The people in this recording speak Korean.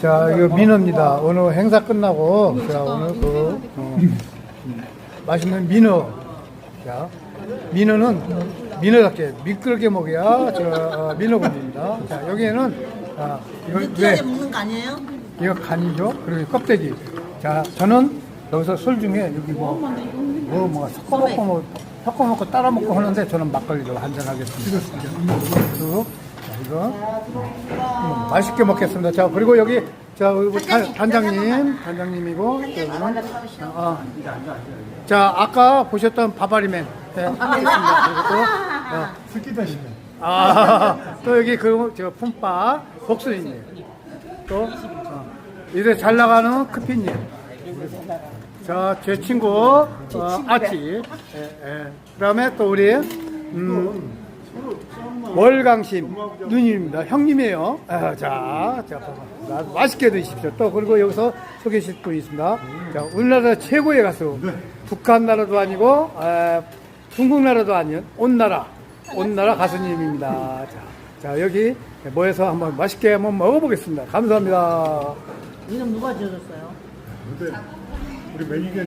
자, 이거 민어입니다. 오늘 행사 끝나고, 자, 오늘 그, 어, 음, 맛있는 민어. 자, 민어는 민어답게 미끄럽게 먹어야 저 어, 민어군입니다. 자, 여기에는, 아, 이거 왜? 먹는 거 아니에요? 이거 간이죠. 그리고 껍데기. 자, 저는 여기서 술 중에 여기 뭐, 뭐, 뭐, 섞어 먹고, 뭐, 섞어 먹고 따라 먹고 하는데 저는 막걸리로 한잔하겠습니다. 그리고, 자, 이거. 음, 맛있게 먹겠습니다. 자, 그리고 여기, 자, 그리고 단, 단장님, 단장님이고, 여기는, 아, 자, 아까 보셨던 바바리맨. 네, 있습니다. 그리고 또, 어, 스키다시네. 아, 또 여기 그, 저, 품바, 복수님. 또, 어, 이래 잘 나가는 크피님. 자, 제 친구, 어, 아치. 예, 예. 그 다음에 또 우리, 음, 월강심 누님입니다. 형님이에요. 아, 자, 자, 봐봐. 맛있게 드십시오. 또, 그리고 여기서 소개하실 분이 있습니다. 자, 우리나라 최고의 가수. 북한 나라도 아니고, 아, 중국 나라도 아닌, 온 나라. 온 나라 가수님입니다. 자, 자, 여기 모여서 한번 맛있게 한번 먹어보겠습니다. 감사합니다. 이름 누가 지어줬어요? 근데 우리 매니저